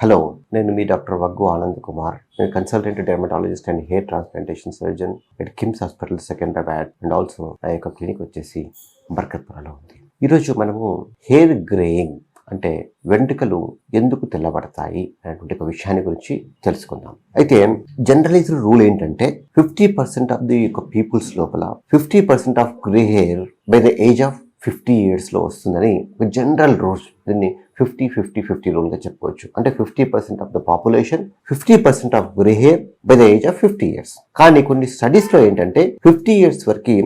Hello నేను మీ doctor Vaggu Anand Kumar. నేను consultant dermatologist and hair transplantation surgeon at KIMS hospital Secunderabad and also నా యొక్క క్లినిక్ వచ్చేసి బర్కత్పురలో ఉంది. ఈరోజు మనము హెయిర్ గ్రేయింగ్ అంటే వెంట్రుకలు ఎందుకు తెల్లబడతాయి అనేటువంటి ఒక విషయాన్ని గురించి తెలుసుకుందాం. అయితే జనరలైజ్డ్ రూల్ ఏంటంటే ఫిఫ్టీ పర్సెంట్ ఆఫ్ ది యొక్క పీపుల్స్ లోపల fifty percent of grey hair by the age of fifty ఇయర్స్లో వస్తుందని ఒక జనరల్ రూల్ దీన్ని ఫిఫ్టీ ఫిఫ్టీ ఫిఫ్టీ రూల్గా చెప్పుకోవచ్చు. అంటే fifty percent of the population fifty percent of grey by the age of fifty years కానీ కొన్ని స్టడీస్లో ఏంటంటే ఫిఫ్టీ ఇయర్స్ వరకు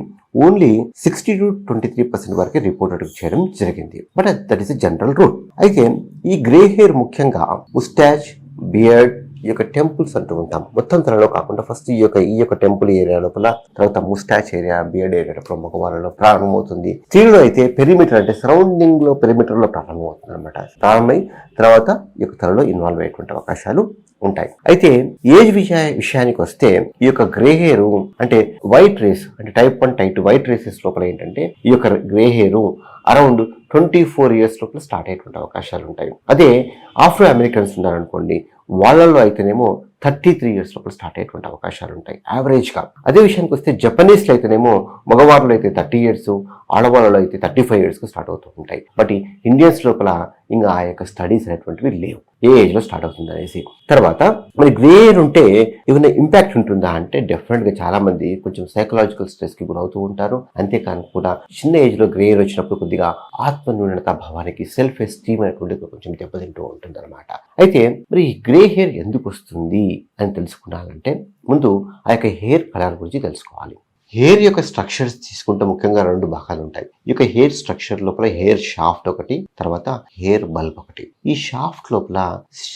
only sixty to twenty three percent వరకే రిపోర్టెడ్ చేయడం జరిగింది. But that is a general rule అయితే ఈ గ్రే హెయిర్ ముఖ్యంగా ముస్టాచ్ బియర్డ్ ఈ యొక్క టెంపుల్స్ అంటూ ఉంటాం. మొత్తం తనలో కాకుండా ఫస్ట్ ఈ యొక్క ఈ యొక్క టెంపుల్ ఏరియా లోపల తర్వాత ముస్టాచ్ ఏరియా బియర్డ్ ఏరియా లోపల మగవాళ్ళలో ప్రారంభమవుతుంది. స్త్రీలో అయితే పెరిమీటర్ అంటే సరౌండింగ్లో పెరిమీటర్లో ప్రారంభమవుతుంది అనమాట ప్రారంభమై తర్వాత ఈ యొక్క తనలో ఇన్వాల్వ్ అయ్యేటువంటి అవకాశాలు ఉంటాయి. అయితే ఏజ్ విషయ విషయానికి వస్తే ఈ యొక్క గ్రే హెయిర్ అంటే వైట్ రేస్ అంటే type one type two white races లోపల ఏంటంటే ఈ యొక్క grey hair around twenty four years లోపల స్టార్ట్ అయ్యేటువంటి అవకాశాలు ఉంటాయి. అదే ఆఫ్రో అమెరికన్స్ ఉన్నారనుకోండి వాళ్ళల్లో అయితేనేమో థర్టీ త్రీ ఇయర్స్ లోపల స్టార్ట్ అయ్యేటువంటి అవకాశాలు ఉంటాయి యావరేజ్గా. అదే విషయానికి వస్తే జపనీస్లో అయితేనేమో మగవారిలో అయితే థర్టీ ఇయర్స్ ఆడవాళ్ళలో అయితే థర్టీ ఫైవ్ ఇయర్స్కి స్టార్ట్ అవుతూ ఉంటాయి. బట్ ఇండియన్స్ లోపల ఇంకా ఆ యొక్క స్టడీస్ అనేటువంటివి లేవు. ఏ ఏజ్లో స్టార్ట్ అవుతుంది అనేసి. తర్వాత మరి గ్రేర్ ఉంటే ఏమైనా ఇంపాక్ట్ ఉంటుందా అంటే డెఫినెట్గా చాలా మంది కొంచెం సైకలాజికల్ స్ట్రెస్కి గురవుతూ ఉంటారు. అంతేకాని కూడా చిన్న ఏజ్లో గ్రేయర్ వచ్చినప్పుడు కొద్దిగా ఆత్మన్యూనత భావానికి సెల్ఫ్ ఎస్టీమ్ అనేటువంటిది కొంచెం దెబ్బతింటూ ఉంటుంది అనమాట అయితే మరి ఈ గ్రే హెయిర్ ఎందుకు వస్తుంది అని తెలుసుకున్నానంటే ముందు ఆ యొక్క హెయిర్ కలర్ గురించి తెలుసుకోవాలి. హెయిర్ యొక్క స్ట్రక్చర్స్ తీసుకుంటే ముఖ్యంగా రెండు భాగాలు ఉంటాయి. ఈ యొక్క హెయిర్ స్ట్రక్చర్ లోపల హెయిర్ షాఫ్ట్ ఒకటి తర్వాత హెయిర్ బల్బ్ ఒకటి. ఈ షాఫ్ట్ లోపల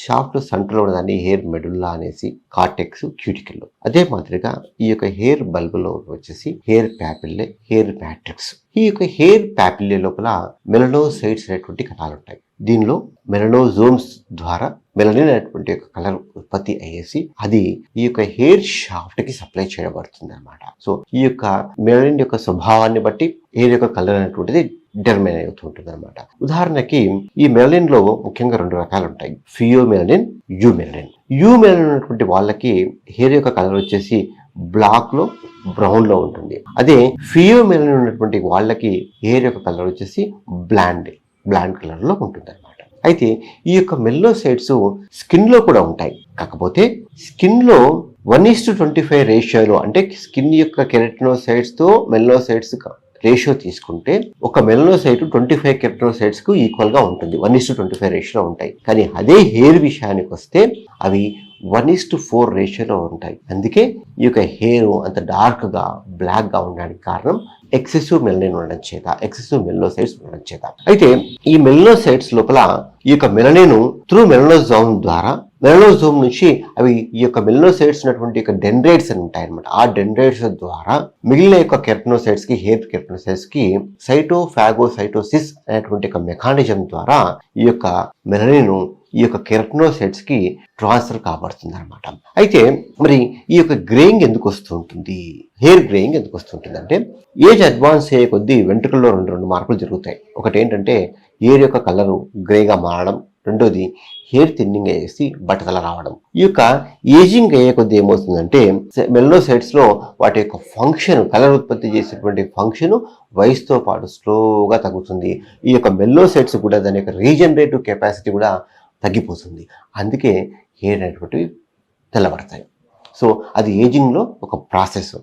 షాఫ్ట్ సెంటర్ ఉన్నదాన్ని హెయిర్ మెడుల్లా అనేసి కార్టెక్స్ క్యూటికల్ అదే మాదిరిగా ఈ యొక్క హెయిర్ బల్బ్లో వచ్చేసి హెయిర్ ప్యాపిల్లే హెయిర్ మ్యాట్రిక్స్. ఈ యొక్క హెయిర్ ప్యాపిల్లే లోపల మెలనోసైడ్స్ అనేటువంటి కణాలు ఉంటాయి. దీనిలో మెలనోజోమ్స్ ద్వారా మెలనిన్ అనేటువంటి ఒక కలర్ ఉత్పత్తి అయ్యేసి అది ఈ యొక్క హెయిర్ షాఫ్ట్కి సప్లై చేయబడుతుంది అనమాట సో ఈ యొక్క మెలనిన్ యొక్క స్వభావాన్ని బట్టి హెయిర్ యొక్క కలర్ అనేటువంటిది డిటర్మైన్ అవుతుంటుంది అనమాట ఉదాహరణకి ఈ మెలనిన్లో ముఖ్యంగా రెండు రకాలు ఉంటాయి. Pheomelanin eumelanin. యూ మెలనిన్ ఉన్నటువంటి వాళ్ళకి హెయిర్ యొక్క కలర్ వచ్చేసి బ్లాక్లో బ్రౌన్లో ఉంటుంది. అదే ఫియో మెలనిన్ ఉన్నటువంటి వాళ్ళకి హెయిర్ యొక్క కలర్ వచ్చేసి బ్లాండ్ బ్లాండ్ కలర్లో ఉంటుంది అనమాట అయితే ఈ యొక్క మెల్లోసైడ్స్ సైడ్స్ స్కిన్లో కూడా ఉంటాయి. కాకపోతే స్కిన్లో one is to twenty five రేషియోలో అంటే స్కిన్ యొక్క కెరటినోసైడ్స్ మెల్లో మెల్లోసైడ్స్ రేషియో తీసుకుంటే ఒక మెలనోసైట్ ట్వంటీ ఫైవ్ కెరటినోసైడ్స్కు ఈక్వల్గా ఉంటుంది. One is to twenty five రేషియోలో ఉంటాయి. కానీ అదే హెయిర్ విషయానికి వస్తే అవి వన్ ఇస్ టు ఫోర్ రేషియోలో ఉంటాయి. అందుకే ఈ యొక్క హెయిర్ అంత డార్క్గా బ్లాక్గా ఉండడానికి కారణం ఎక్సెసివ్ మెలనిన్ ఉండడం చేత ఎక్సెసివ్ మెల్నోసైడ్స్ ఉండడం చేత. అయితే ఈ మెలనోసైట్స్ లోపల ఈ యొక్క మెలనిన్ త్రూ మెలనోజోమ్ ద్వారా మెలనోజోమ్ నుంచి అవి ఈ యొక్క మెలనోసైడ్స్ ఉన్నటువంటి యొక్క డెండ్రైడ్స్ అని ఉంటాయి అనమాట ఆ డెండ్రైడ్స్ ద్వారా మిగిలిన యొక్క కెరటనోసైడ్స్కి హెయిర్ కెరటనోసైడ్స్కి సైటోఫాగోసైటోసిస్ అనేటువంటి ఒక మెకానిజం ద్వారా ఈ యొక్క మెలనిన్ ఈ యొక్క కెరటనోసైడ్స్కి ట్రాన్స్ఫర్ కాబడుతుంది అనమాట అయితే మరి ఈ యొక్క గ్రేయింగ్ ఎందుకు వస్తూ ఉంటుంది? హెయిర్ గ్రేయింగ్ ఎందుకు వస్తుంటుంది అంటే ఏజ్ అడ్వాన్స్ అయ్యే కొద్దీ వెంట్రుకల్లో రెండు రెండు మార్పులు జరుగుతాయి. ఒకటి ఏంటంటే హెయిర్ యొక్క కలరు గ్రేగా మారడం. రెండోది హెయిర్ థిన్నింగ్ అయ్యేసి బట్టతల రావడం. ఈ యొక్క ఏజింగ్ అయ్యే కొద్దీ ఏమవుతుందంటే మెల్లో సైడ్స్లో వాటి యొక్క ఫంక్షన్ కలర్ ఉత్పత్తి చేసేటువంటి ఫంక్షన్ వయసుతో పాటు స్లోగా తగ్గుతుంది. ఈ యొక్క మెల్లోసైడ్స్ కూడా దాని యొక్క రీజనరేటివ్ కెపాసిటీ కూడా తగ్గిపోతుంది. అందుకే హెయిర్ అనేటువంటివి తెల్లబడతాయి. సో అది ఏజింగ్లో ఒక ప్రాసెస్.